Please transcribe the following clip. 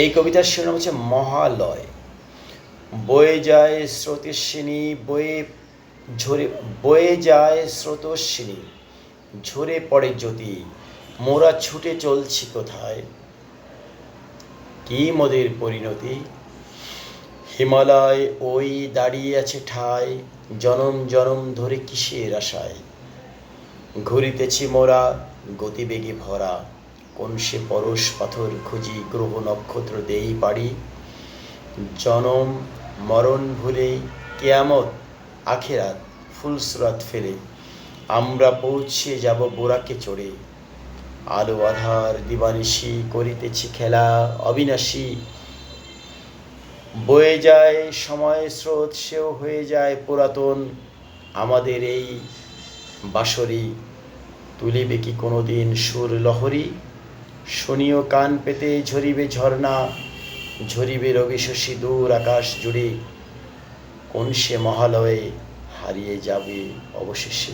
এই কবিতার শিরোনাম হচ্ছে মহালয়। বয়ে যায় স্রোতস্বিনী, বয়ে ঝরে, বয়ে যায় স্রোতস্বিনী, ঝরে পড়ে জ্যোতি, মোরা ছুটে চলছি কোথায়? কি মোদের পরিণতি? হিমালয় ওই দাঁড়িয়ে আছে ঠায়, জনম জনম ধরে কিসের আশায়? ঘুরিতেছি মোরা, গতিবেগে ভরা কোন সে পরশ পাথর খুঁজি গ্রহ নক্ষত্র দেই পারি জনম মরণ ভুলে কেয়ামত আখেরাত ফুলসুরাত ফেলে। আমরা পৌঁছে যাব বোরাকে চড়ে। আলো আধার দিবানিশি করিতেছি খেলা অবিনাশী। বয়ে যায় সময় স্রোত, সেও হয়ে যায় পুরাতন। আমাদের এই বাঁশরি, তুলিবে কি কোনোদিন সুর লহরী? শুনিও কান পেতে ঝরিবে ঝর্ণা, ঝরিবে রবি শশী দূর আকাশ জুড়ে। কোন সে মহালয়ে হারিয়ে যাবে অবশেষে?